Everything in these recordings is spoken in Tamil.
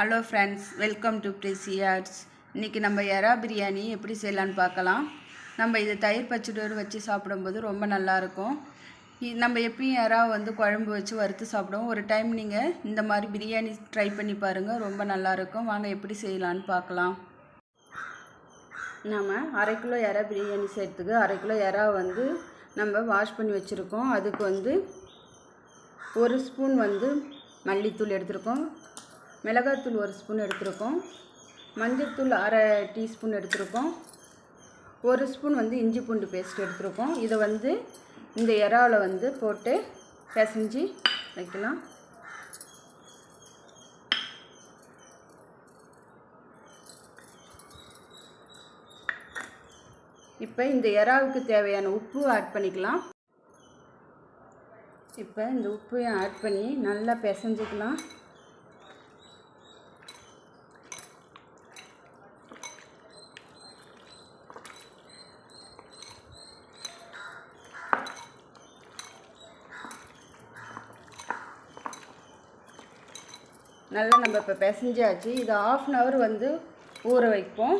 Hello friends welcome to Prisi arts இன்றைக்கி நம்ம எறா பிரியாணி எப்படி செய்யலான்னு பார்க்கலாம். நம்ம இது தயிர் பச்சடியோடு வச்சு சாப்பிடும்போது ரொம்ப நல்லாயிருக்கும் நம்ம எப்பயும் எறா வந்து குழம்பு வச்சு வறுத்து சாப்பிடுவோம். ஒரு டைம் நீங்கள் இந்த மாதிரி பிரியாணி ட்ரை பண்ணி பாருங்கள் ரொம்ப நல்லாயிருக்கும் வாங்க எப்படி செய்யலான்னு பார்க்கலாம். நம்ம அரை கிலோ எறா பிரியாணி செய்கிறதுக்கு அரை கிலோ எறா வந்து நம்ம வாஷ் பண்ணி வச்சுருக்கோம். அதுக்கு வந்து ஒரு ஸ்பூன் வந்து மல்லித்தூள் எடுத்திருக்கோம். மிளகாத்தூள் ஒரு ஸ்பூன் எடுத்திருக்கோம். மஞ்சத்தூள் அரை டீஸ்பூன் எடுத்திருக்கோம். ஒரு ஸ்பூன் வந்து இஞ்சி பூண்டு பேஸ்ட் எடுத்திருக்கோம். இதை வந்து இந்த இறாவில் வந்து போட்டு பிசைஞ்சு வைக்கலாம். இப்போ இந்த இறாவுக்கு தேவையான உப்பு ஆட் பண்ணிக்கலாம். இப்போ இந்த உப்பையும் ஆட் பண்ணி நல்லா பிசைஞ்சிக்கலாம். நல்லா நம்ம இப்போ பிசைஞ்சாச்சு. இது ஆஃப் அன் ஹவர் வந்து ஊற வைப்போம்.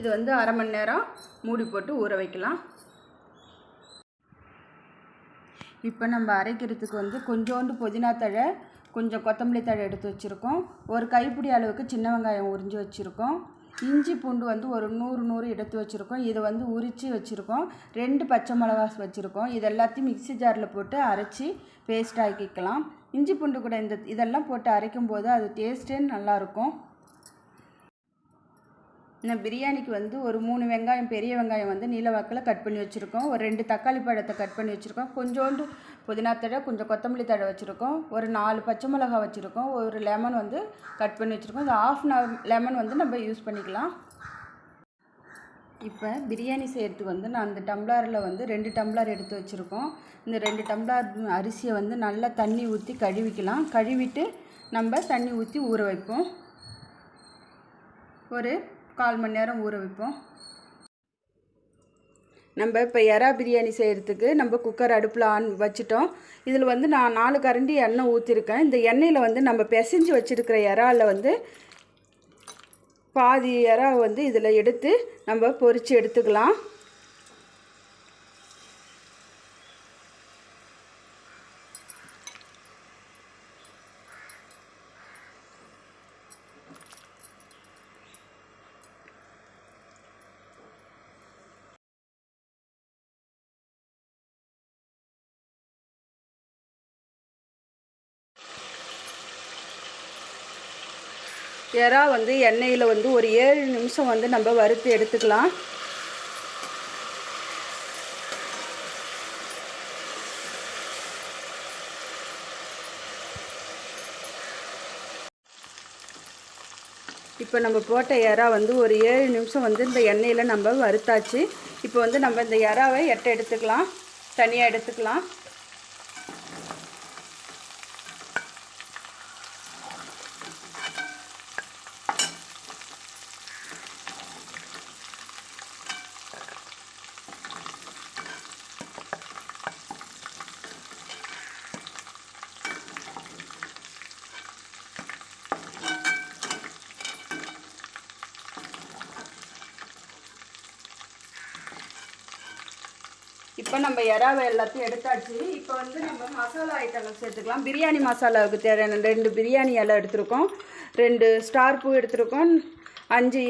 இது வந்து அரை மணி நேரம் மூடி போட்டு ஊற வைக்கலாம். இப்போ நம்ம அரைக்கிறதுக்கு வந்து கொஞ்சோண்டு புதினா தழை கொஞ்சம் கொத்தமல்லி தழை எடுத்து வச்சுருக்கோம். ஒரு கைப்பிடி அளவுக்கு சின்ன வெங்காயம் உறிஞ்சி வச்சுருக்கோம். இஞ்சி பூண்டு வந்து ஒரு நூறு நூறு எடுத்து வச்சுருக்கோம். இதை வந்து உரித்து வச்சுருக்கோம். ரெண்டு பச்சை மிளகா வச்சுருக்கோம். இது எல்லாத்தையும் மிக்ஸி ஜாரில் போட்டு அரைச்சி பேஸ்ட் ஆக்கிக்கலாம். இஞ்சி பூண்டு கூட இந்த இதெல்லாம் போட்டு அரைக்கும் போது அது டேஸ்ட்டே நல்லாயிருக்கும் இந்த பிரியாணிக்கு வந்து ஒரு மூணு வெங்காயம் பெரிய வெங்காயம் வந்து நீல வாக்கில் கட் பண்ணி வச்சுருக்கோம். ஒரு ரெண்டு தக்காளி பழத்தை கட் பண்ணி வச்சுருக்கோம். கொஞ்சோண்டு புதினா தழை கொஞ்சம் கொத்தமல்லி தழை வச்சுருக்கோம். ஒரு நாலு பச்சை மிளகா வச்சுருக்கோம். ஒரு லெமன் வந்து கட் பண்ணி வச்சுருக்கோம். இந்த ஆஃப் அன் லெமன் வந்து நம்ம யூஸ் பண்ணிக்கலாம். இப்போ பிரியாணி செய்கிறதுக்கு வந்து நான் அந்த டம்ளரில் வந்து ரெண்டு டம்ளர் எடுத்து வச்சுருக்கோம். இந்த ரெண்டு டம்ளர் அரிசியை வந்து நல்லா தண்ணி ஊற்றி கழுவிக்கலாம். கழுவிட்டு நம்ம தண்ணி ஊற்றி ஊற வைப்போம். ஒரு கால் மணி நேரம் ஊற வைப்போம். நம்ம இப்போ எறா பிரியாணி செய்கிறதுக்கு நம்ம குக்கர் அடுப்பில் ஆன் வச்சுட்டோம். இதில் வந்து நான் நாலு கரண்டி எண்ணெய் ஊற்றிருக்கேன் இந்த எண்ணெயில் வந்து நம்ம பிசைஞ்சு வச்சுருக்கிற இறால வந்து பாதி இறா வந்து இதில் எடுத்து நம்ம பொரித்து எடுத்துக்கலாம். எறா வந்து எண்ணெயில் வந்து ஒரு ஏழு நிமிஷம் வந்து நம்ம வறுத்து எடுத்துக்கலாம். இப்போ நம்ம போட்ட எறா வந்து ஒரு ஏழு நிமிஷம் வந்து இந்த எண்ணெயில் நம்ம வறுத்தாச்சு. இப்போ வந்து நம்ம இந்த எறாவை எட்டை எடுத்துக்கலாம். தனியாக எடுத்துக்கலாம். இப்போ நம்ம இறாவை எல்லாத்தையும் எடுத்தாச்சு. இப்போ வந்து நம்ம மசாலா ஐட்டங்கள் சேர்த்துக்கலாம். பிரியாணி மசாலாவுக்கு தேவையான ரெண்டு பிரியாணி இலை எடுத்திருக்கோம். ரெண்டு ஸ்டார் பூ எடுத்திருக்கோம். அஞ்சு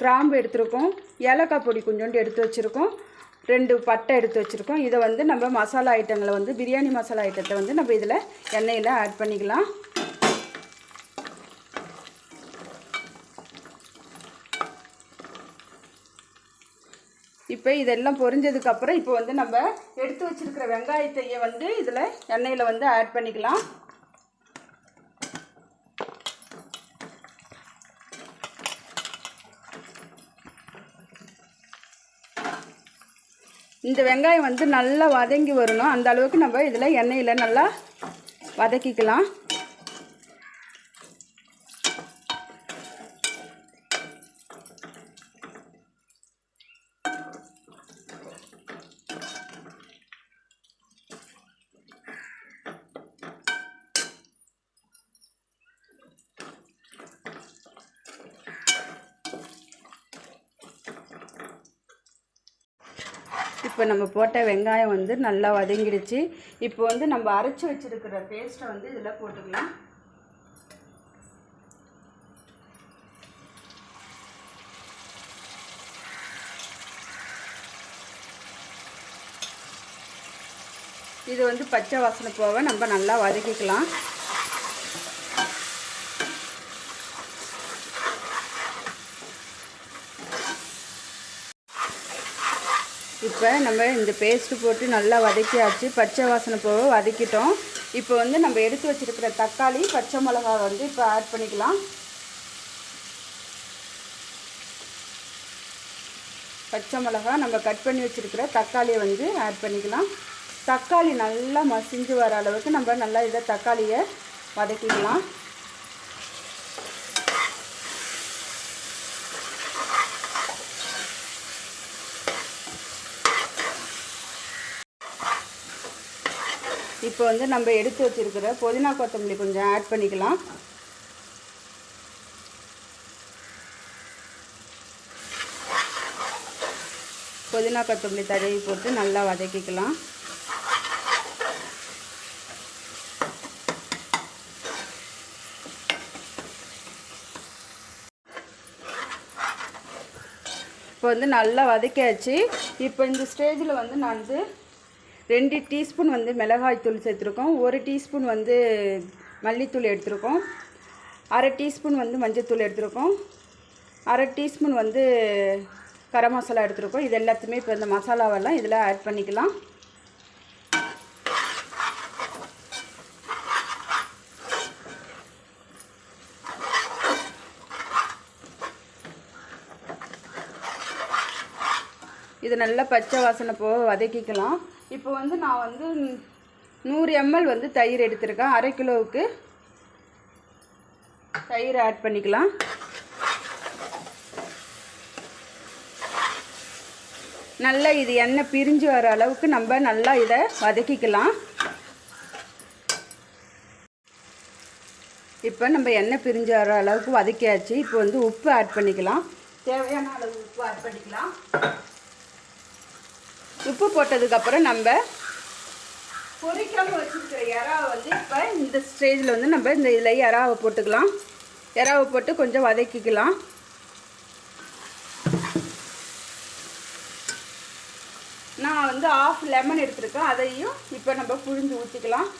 கிராம்பு எடுத்திருக்கோம். ஏலக்காய் பொடி கொஞ்சோண்டு எடுத்து வச்சுருக்கோம். ரெண்டு பட்டை எடுத்து வச்சுருக்கோம். இதை வந்து நம்ம மசாலா ஐட்டங்களை வந்து பிரியாணி மசாலா ஐட்டத்தை வந்து நம்ம இதில் எண்ணெயில் ஆட் பண்ணிக்கலாம். இப்போ இதெல்லாம் பொரிஞ்சதுக்கப்புறம் இப்போ வந்து நம்ம எடுத்து வச்சிருக்கிற வெங்காயத்தையே வந்து இதில் எண்ணெயில் வந்து ஆட் பண்ணிக்கலாம். இந்த வெங்காயம் வந்து நல்லா வதங்கி வரணும். அந்த அளவுக்கு நம்ம இதில் எண்ணெயில் நல்லா வதக்கிக்கலாம். இப்போ நம்ம போட்ட வெங்காயம் வந்து நல்லா வதங்கிடுச்சு. இப்போ வந்து நம்ம அரைச்சி வச்சிருக்கிற பேஸ்ட்டை வந்து இதில் போட்டுக்கலாம். இது வந்து பச்சை வாசனை போக நம்ம நல்லா வதக்கிக்கலாம். இப்போ நம்ம இந்த பேஸ்ட்டு போட்டு நல்லா வதக்கியாச்சு. பச்சை வாசனை போக வதக்கிட்டோம். இப்போ வந்து நம்ம எடுத்து வச்சிருக்கிற தக்காளி பச்சை மிளகா வந்து இப்போ ஆட் பண்ணிக்கலாம். பச்சை மிளகா நம்ம கட் பண்ணி வச்சுருக்கிற தக்காளியை வந்து ஆட் பண்ணிக்கலாம். தக்காளி நல்லா மசிஞ்சு வர அளவுக்கு நம்ம நல்லா இதை தக்காளியை வதக்கிக்கலாம். இப்போ வந்து நம்ம எடுத்து வச்சிருக்கிற புதினா கொத்தமல்லி கொஞ்சம் ஆட் பண்ணிக்கலாம். புதினா கொத்தமல்லி தடவி போட்டு நல்லா வதக்கிக்கலாம். இப்போ வந்து நல்லா வதக்கியாச்சு. இப்போ இந்த ஸ்டேஜில் வந்து நான் வந்து ரெண்டு டீஸ்பூன் வந்து மிளகாய் தூள் சேர்த்துருக்கோம். ஒரு டீஸ்பூன் வந்து மல்லித்தூள் எடுத்திருக்கோம். அரை டீஸ்பூன் வந்து மஞ்சத்தூள் எடுத்திருக்கோம். அரை டீஸ்பூன் வந்து கரம் மசாலா எடுத்துருக்கோம். இது எல்லாத்தையுமே இப்போ இந்த மசாலாவெல்லாம் இதில் ஆட் பண்ணிக்கலாம். நல்லா பச்சை வாசனை போக வதக்கிக்கலாம். இப்போ வந்து நான் வந்து நூறு எம்எல் வந்து தயிர் எடுத்திருக்கேன். அரை கிலோவுக்கு தயிர் ஆட் பண்ணிக்கலாம். நல்லா இது எண்ணெய் பிரிஞ்சு வர அளவுக்கு நம்ம நல்லா இதை வதக்கிக்கலாம். இப்போ நம்ம எண்ணெய் பிரிஞ்சு வர அளவுக்கு வதக்கியாச்சு. இப்போ வந்து உப்பு ஆட் பண்ணிக்கலாம். தேவையான அளவு உப்பு ஆட் பண்ணிக்கலாம். உப்பு போட்டதுக்கப்புறம் நம்ம பொறிக்காமல் வச்சுருக்கிற இறாவை வந்து இப்போ இந்த ஸ்டேஜில் வந்து நம்ம இந்த இதில் இறாவை போட்டுக்கலாம். இறாவை போட்டு கொஞ்சம் வதக்கிக்கலாம். நான் வந்து ஆஃப் லெமன் எடுத்துருக்கேன். அதையும் இப்போ நம்ம புழிஞ்சு ஊற்றிக்கலாம்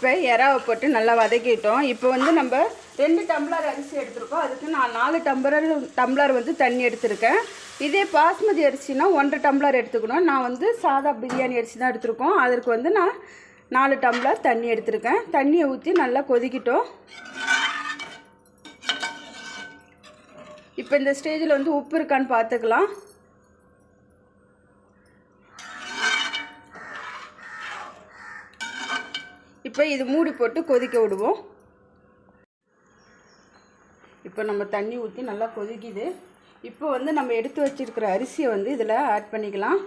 இப்போ இறாவை போட்டு நல்லா வதக்கிட்டோம். இப்போ வந்து நம்ம ரெண்டு டம்ளர் அரிசி எடுத்திருக்கோம். அதுக்கு நான் நாலு டம்ளர் டம்ளர் வந்து தண்ணி எடுத்திருக்கேன். இதே பாஸ்மதி அரிசினா ஒன்றரை டம்ளர் எடுத்துக்கணும். நான் வந்து சாதா பிரியாணி அரிசி தான் எடுத்திருக்கோம். அதற்கு வந்து நான் நாலு டம்ளர் தண்ணி எடுத்திருக்கேன். தண்ணியை ஊற்றி நல்லா கொதிக்கிட்டோம். இப்போ இந்த ஸ்டேஜில் வந்து உப்பு இருக்கான்னு பார்த்துக்கலாம். இப்போ இது மூடி போட்டு கொதிக்க விடுவோம். இப்போ நம்ம தண்ணி ஊற்றி நல்லா கொதிக்குது. இப்போ வந்து நம்ம எடுத்து வச்சிருக்கிற அரிசியை வந்து இதில் ஆட் பண்ணிக்கலாம்.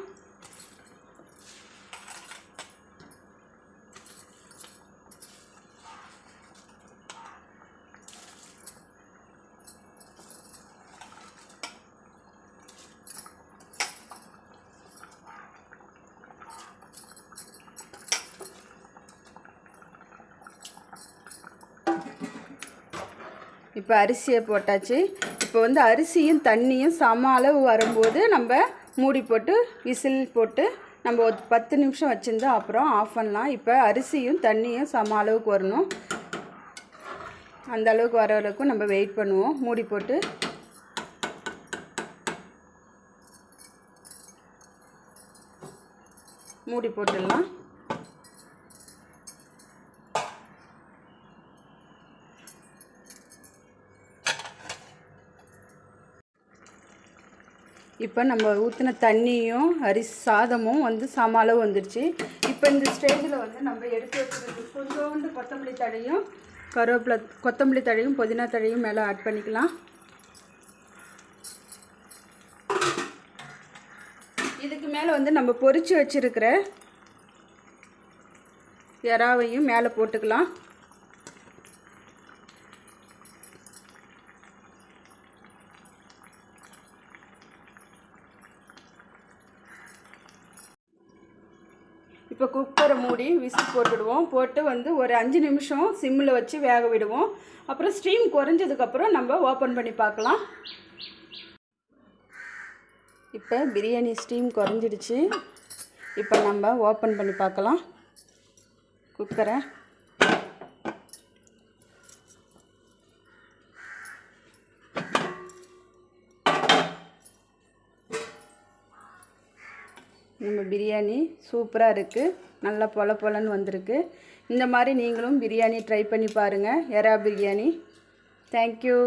இப்போ அரிசியை போட்டாச்சு. இப்போ வந்து அரிசியும் தண்ணியும் சம அளவு வரும்போது நம்ம மூடி போட்டு விசில் போட்டு நம்ம ஒரு பத்து நிமிஷம் வச்சுருந்தா அப்புறம் ஆஃப் பண்ணலாம். இப்போ அரிசியும் தண்ணியும் சம அளவுக்கு வரணும். அந்த அளவுக்கு வர அளவுக்கு நம்ம வெயிட் பண்ணுவோம். மூடி போட்டு. மூடி போட்டுடலாம். இப்போ நம்ம ஊற்றின தண்ணியும் அரிசி சாதமும் வந்து சம அளவு வந்துடுச்சு இப்போ இந்த ஸ்டேஜில் வந்து நம்ம எடுத்து வச்சுருக்கு கொஞ்சோண்டு கொத்தமல்லி தழையும் கருவேப்பிலை கொத்தமல்லி தழையும் புதினா தழையும் மேலே ஆட் பண்ணிக்கலாம். இதுக்கு மேலே வந்து நம்ம பொறிச்சு வச்சுருக்கிற இறாவையும் மேலே போட்டுக்கலாம். இப்போ குக்கரை மூடி விசில் போட்டுடுவோம். போட்டு வந்து ஒரு அஞ்சு நிமிஷம் சிம்மில் வச்சு வேக விடுவோம். அப்புறம் ஸ்டீம் குறைஞ்சதுக்கப்புறம் நம்ம ஓப்பன் பண்ணி பார்க்கலாம். இப்போ பிரியாணி ஸ்டீம் குறைஞ்சிடுச்சு. இப்போ நம்ம ஓப்பன் பண்ணி பார்க்கலாம். குக்கரை நம்ம பிரியாணி சூப்பராக இருக்குது நல்லா பொல பொலன்னு வந்திருக்கு. இந்த மாதிரி நீங்களும் பிரியாணி ட்ரை பண்ணி பாருங்கள் எறா பிரியாணி. தேங்க்யூ